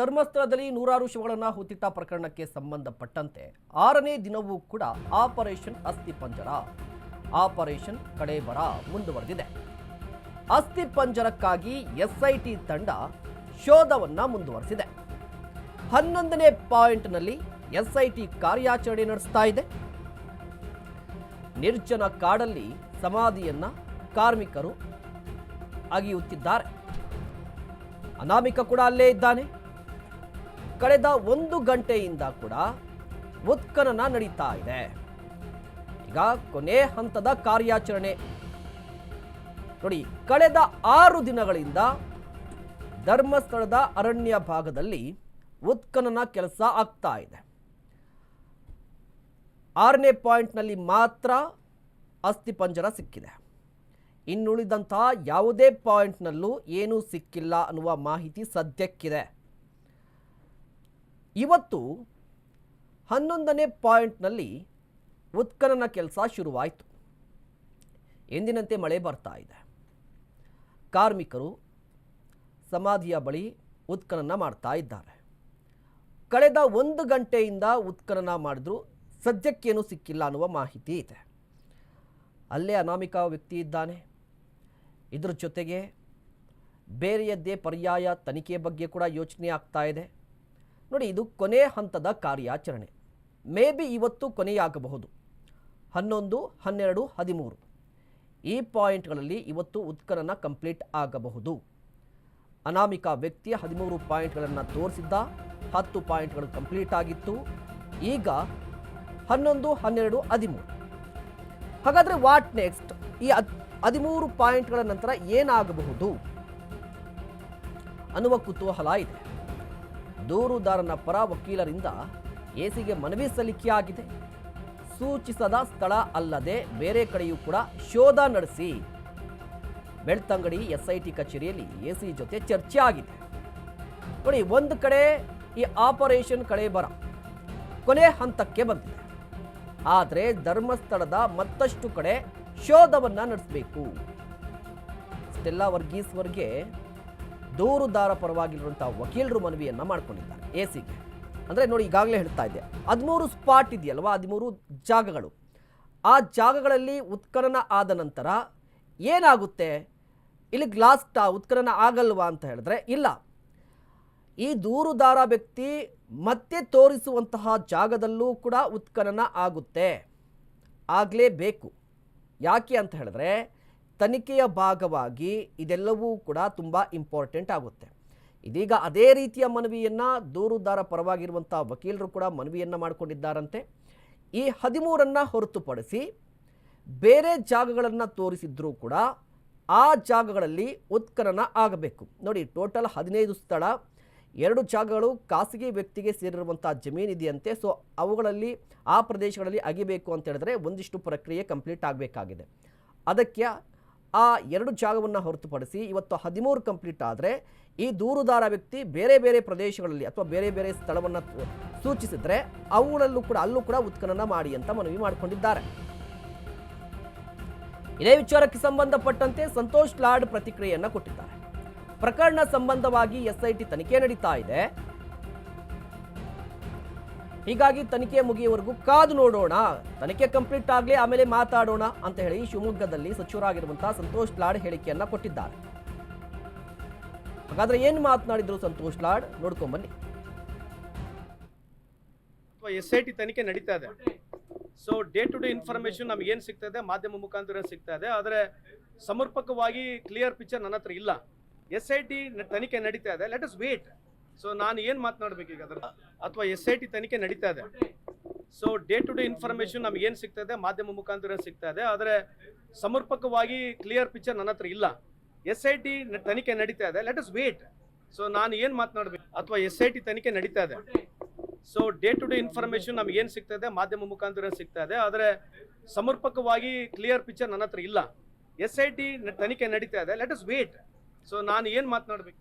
ಧರ್ಮಸ್ಥಳದಲ್ಲಿ ನೂರಾರು ಶವಗಳನ್ನು ಹೊತ್ತಿಟ್ಟ ಪ್ರಕರಣಕ್ಕೆ ಸಂಬಂಧಪಟ್ಟಂತೆ ಆರನೇ ದಿನವೂ ಕೂಡ ಆಪರೇಷನ್ ಅಸ್ಥಿಪಂಜರ ಆಪರೇಷನ್ ಕಡೇಬರ ಮುಂದುವರೆದಿದೆ. ಅಸ್ಥಿಪಂಜರಕ್ಕಾಗಿ ಎಸ್ಐಟಿ ತಂಡ ಶೋಧವನ್ನ ಮುಂದುವರೆಸಿದೆ. ಹನ್ನೊಂದನೇ ಪಾಯಿಂಟ್ನಲ್ಲಿ ಎಸ್ಐಟಿ ಕಾರ್ಯಾಚರಣೆ ನಡೆಸ್ತಾ ಇದೆ. ನಿರ್ಜನ ಕಾಡಲ್ಲಿ ಸಮಾಧಿಯನ್ನ ಕಾರ್ಮಿಕರು ಅಗಿಯುತ್ತಿದ್ದಾರೆ. ಅನಾಮಿಕ ಕೂಡ ಅಲ್ಲೇ ಇದ್ದಾನೆ. ಕಳೆದ ಒಂದು ಗಂಟೆಯಿಂದ ಕೂಡ ಉತ್ಖನನ ನಡೀತಾ ಇದೆ. ಈಗ ಕೊನೆ ಹಂತದ ಕಾರ್ಯಾಚರಣೆ. ನೋಡಿ, ಕಳೆದ ಆರು ದಿನಗಳಿಂದ ಧರ್ಮಸ್ಥಳದ ಅರಣ್ಯ ಭಾಗದಲ್ಲಿ ಉತ್ಖನನ ಕೆಲಸ ಆಗ್ತಾ ಇದೆ. ಆರನೇ ಪಾಯಿಂಟ್ನಲ್ಲಿ ಮಾತ್ರ ಅಸ್ಥಿಪಂಜರ ಸಿಕ್ಕಿದೆ. ಇನ್ನುಳಿದಂತಹ ಯಾವುದೇ ಪಾಯಿಂಟ್ನಲ್ಲೂ ಏನೂ ಸಿಕ್ಕಿಲ್ಲ ಅನ್ನುವ ಮಾಹಿತಿ ಸದ್ಯಕ್ಕಿದೆ. ಇವತ್ತು ಹನ್ನೊಂದನೇ ಪಾಯಿಂಟ್ನಲ್ಲಿ ಉತ್ಖನನ ಕೆಲಸ ಶುರುವಾಯಿತು. ಎಂದಿನಂತೆ ಮಳೆ ಬರ್ತಾ ಇದೆ. ಕಾರ್ಮಿಕರು ಸಮಾಧಿಯ ಬಳಿ ಉತ್ಖನನ ಮಾಡ್ತಾ ಇದ್ದಾರೆ. ಕಳೆದ ಒಂದು ಗಂಟೆಯಿಂದ ಉತ್ಖನನ ಮಾಡಿದ್ರು ಸದ್ಯಕ್ಕೇನು ಸಿಕ್ಕಿಲ್ಲ ಅನ್ನುವ ಮಾಹಿತಿ ಇದೆ. ಅಲ್ಲೇ ಅನಾಮಿಕ ವ್ಯಕ್ತಿ ಇದ್ದಾನೆ. ಇದರ ಜೊತೆಗೆ ಬೇರೆಯದ್ದೇ ಪರ್ಯಾಯ ತನಿಖೆ ಬಗ್ಗೆ ಕೂಡ ಯೋಚನೆ ಆಗ್ತಾ ಇದೆ. ನೋಡಿ, ಇದು ಕೊನೆ ಹಂತದ ಕಾರ್ಯಾಚರಣೆ. ಮೇ ಬಿ ಇವತ್ತು ಕೊನೆಯಾಗಬಹುದು. ಹನ್ನೊಂದು, ಹನ್ನೆರಡು, ಹದಿಮೂರು. ಈ ಪಾಯಿಂಟ್ಗಳಲ್ಲಿ ಇವತ್ತು ಉತ್ಖನನ ಕಂಪ್ಲೀಟ್ ಆಗಬಹುದು. ಅನಾಮಿಕ ವ್ಯಕ್ತಿಯ ಹದಿಮೂರು ಪಾಯಿಂಟ್ಗಳನ್ನು ತೋರಿಸಿದ್ದ, ಹತ್ತು ಪಾಯಿಂಟ್ಗಳು ಕಂಪ್ಲೀಟ್ ಆಗಿತ್ತು. ಈಗ ಹನ್ನೊಂದು, ಹನ್ನೆರಡು, ಹದಿಮೂರು. ಹಾಗಾದರೆ ವಾಟ್ ನೆಕ್ಸ್ಟ್? ಈ ಹದ್- ಹದಿಮೂರು ಪಾಯಿಂಟ್ಗಳ ನಂತರ ಏನಾಗಬಹುದು? ಅನ್ನುವ ಕುತೂಹಲ ಇದೆ. ದೂರುದಾರನ ಪರ ವಕೀಲರಿಂದ ಎಸಿಗೆ ಮನವಿ ಸಲ್ಲಿಕೆಯಾಗಿದೆ. ಸೂಚಿಸದ ಸ್ಥಳ ಅಲ್ಲದೆ ಬೇರೆ ಕಡೆಯೂ ಕೂಡ ಶೋಧ ನಡೆಸಿ. ಬೆಳ್ತಂಗಡಿ ಎಸ್ಐಟಿ ಕಚೇರಿಯಲ್ಲಿ ಎಸಿ ಜೊತೆ ಚರ್ಚೆ ಆಗಿದೆ. ನೋಡಿ, ಒಂದು ಕಡೆ ಈ ಆಪರೇಷನ್ ಕಳೆ ಬರ ಕೊನೆ ಹಂತಕ್ಕೆ ಬಂದಿದೆ. ಆದರೆ ಧರ್ಮಸ್ಥಳದ ಮತ್ತಷ್ಟು ಕಡೆ ಶೋಧವನ್ನು ನಡೆಸಬೇಕು. ಸ್ಟೆಲ್ಲಾ ವರ್ಗೀಸ್ವರ್ಗೆ ದೂರುದಾರ ಪರವಾಗಿರುವಂಥ ವಕೀಲರು ಮನವಿಯನ್ನು ಮಾಡ್ಕೊಂಡಿದ್ದಾರೆ ಸಿಗೆ ಅಂದ್ರೆ ನೋಡಿ ಈಗಾಗಲೇ ಹೇಳ್ತಾ ಇದ್ದೆ, ಹದಿಮೂರು ಸ್ಪಾಟ್ ಇದೆಯಲ್ವಾ, ಹದಿಮೂರು ಜಾಗಗಳು. ಆ ಜಾಗಗಳಲ್ಲಿ ಉತ್ಖನನ ಆದ ನಂತರ ಏನಾಗುತ್ತೆ? ಇಲ್ಲಿ ಗ್ಲಾಸ್ ಟಾ ಉತ್ಖನನ ಆಗಲ್ವಾ ಅಂತ ಹೇಳಿದ್ರೆ ಇಲ್ಲ. ಈ ದೂರುದಾರ ವ್ಯಕ್ತಿ ಮತ್ತೆ ತೋರಿಸುವಂತಹ ಜಾಗದಲ್ಲೂ ಕೂಡ ಉತ್ಖನನ ಆಗುತ್ತೆ. ಆಗಲೇಬೇಕು. ಯಾಕೆ ಅಂತ ಹೇಳಿದ್ರೆ ತನಿಖೆಯ ಭಾಗವಾಗಿ ಇದೆಲ್ಲವೂ ಕೂಡ ತುಂಬ ಇಂಪಾರ್ಟೆಂಟ್ ಆಗುತ್ತೆ. ಇದೀಗ ಅದೇ ರೀತಿಯ ಮನವಿಯನ್ನು ದೂರುದಾರ ಪರವಾಗಿರುವಂಥ ವಕೀಲರು ಕೂಡ ಮನವಿಯನ್ನು ಮಾಡಿಕೊಂಡಿದ್ದಾರಂತೆ. ಈ ಹದಿಮೂರನ್ನು ಹೊರತುಪಡಿಸಿ ಬೇರೆ ಜಾಗಗಳನ್ನು ತೋರಿಸಿದ್ರೂ ಕೂಡ ಆ ಜಾಗಗಳಲ್ಲಿ ಉತ್ಖನನ ಆಗಬೇಕು. ನೋಡಿ, ಟೋಟಲ್ ಹದಿನೈದು ಸ್ಥಳ, ಎರಡು ಜಾಗಗಳು ಖಾಸಗಿ ವ್ಯಕ್ತಿಗೆ ಸೇರಿರುವಂಥ ಜಮೀನಿದೆಯಂತೆ ಸೊ ಅವುಗಳಲ್ಲಿ, ಆ ಪ್ರದೇಶಗಳಲ್ಲಿ ಅಗಿಬೇಕು ಅಂತ ಹೇಳಿದ್ರೆ ಒಂದಿಷ್ಟು ಪ್ರಕ್ರಿಯೆ ಕಂಪ್ಲೀಟ್ ಆಗಬೇಕಾಗಿದೆ. ಅದಕ್ಕೆ ಆ ಎರಡು ಜಾಗವನ್ನು ಹೊರತುಪಡಿಸಿ ಇವತ್ತು ಹದಿಮೂರು ಕಂಪ್ಲೀಟ್ ಆದರೆ ಈ ದೂರುದಾರ ವ್ಯಕ್ತಿ ಬೇರೆ ಬೇರೆ ಪ್ರದೇಶಗಳಲ್ಲಿ ಅಥವಾ ಬೇರೆ ಬೇರೆ ಸ್ಥಳವನ್ನು ಸೂಚಿಸಿದ್ರೆ ಅವುಗಳಲ್ಲೂ ಕೂಡ ಅಲ್ಲೂ ಕೂಡ ಉತ್ಖನನ ಮಾಡಿ ಅಂತ ಮನವಿ ಮಾಡಿಕೊಂಡಿದ್ದಾರೆ. ಇದೇ ವಿಚಾರಕ್ಕೆ ಸಂಬಂಧಪಟ್ಟಂತೆ ಸಂತೋಷ್ ಲಾಡ್ ಪ್ರತಿಕ್ರಿಯೆಯನ್ನು ಕೊಟ್ಟಿದ್ದಾರೆ. ಪ್ರಕರಣ ಸಂಬಂಧವಾಗಿ ಎಸ್ಐಟಿ ತನಿಖೆ ನಡೀತಾ ಇದೆ. ಹೀಗಾಗಿ ತನಿಖೆ ಮುಗಿಯುವವರೆಗೂ ಕಾದು ನೋಡೋಣ. ತನಿಖೆ ಕಂಪ್ಲೀಟ್ ಆಗಲಿ ಆಮೇಲೆ ಮಾತಾಡೋಣ ಅಂತ ಹೇಳಿ ಶಿವಮೊಗ್ಗದಲ್ಲಿ ಸಚಿವರಾಗಿರುವಂತಹ ಸಂತೋಷ್ ಲಾಡ್ ಹೇಳಿಕೆಯನ್ನ ಕೊಟ್ಟಿದ್ದಾರೆ. ಹಾಗಾದ್ರೆ ಏನು ಮಾತನಾಡಿದ್ರು ಸಂತೋಷ್ ಲಾಡ್? ನೋಡ್ಕೊಂಬನ್ನಿ ಎಸ್ ಐ ಟಿ ತನಿಖೆ ನಡೀತಾ ಇದೆ. So day to day information ನಮ್ಗೆ ಏನು ಸಿಗ್ತಾ ಇದೆ? ಮಾಧ್ಯಮ ಮುಖಾಂತರ ಸಿಗ್ತಾ ಇದೆ. ಆದರೆ ಸಮರ್ಪಕವಾಗಿ ಕ್ಲಿಯರ್ ಪಿಕ್ಚರ್ ನನ್ನ ಹತ್ರ ಇಲ್ಲ. ಎಸ್ ಐ ಟಿ ತನಿಖೆ ನಡೀತಾ ಇದೆ. ಲೆಟ್ ಅಸ್ ವೇಟ್ ಸೊ ನಾನು ಏನು ಮಾತನಾಡ್ಬೇಕು ಈಗ ಅದರ ಅಥವಾ ಎಸ್ ಐ ಟಿ ತನಿಖೆ ನಡೀತಾ ಇದೆ. So day to day information ನಮ್ಗೆ ಏನು ಸಿಗ್ತಾ ಇದೆ? ಮಾಧ್ಯಮ ಮುಖಾಂತರ ಸಿಗ್ತಾ ಇದೆ. ಆದರೆ ಸಮರ್ಪಕವಾಗಿ ಕ್ಲಿಯರ್ ಪಿಕ್ಚರ್ ನನ್ನ ಹತ್ರ ಇಲ್ಲ. ಎಸ್ ಐ ಟಿ ತನಿಖೆ ನಡೀತಾ ಇದೆ. ಲೆಟ್ ಅಸ್ ವೇಟ್ ಸೊ ನಾನು ಏನು ಮಾತನಾಡಬೇಕು? ಅಥವಾ ಎಸ್ ಐ ಟಿ ತನಿಖೆ ನಡೀತಾ ಇದೆ. So day to day information ನಮ್ಗೆ ಏನು ಸಿಗ್ತಾ ಇದೆ? ಮಾಧ್ಯಮ ಮುಖಾಂತರ ಸಿಗ್ತಾ ಇದೆ. ಆದರೆ ಸಮರ್ಪಕವಾಗಿ ಕ್ಲಿಯರ್ ಪಿಕ್ಚರ್ ನನ್ನ ಹತ್ರ ಇಲ್ಲ. ಎಸ್ ಐ ಟಿ ತನಿಖೆ ನಡೀತಾ ಇದೆ. ಲೆಟ್ ಅಸ್ ವೇಟ್ ಸೊ ನಾನು ಏನು ಮಾತನಾಡ್ಬೇಕು?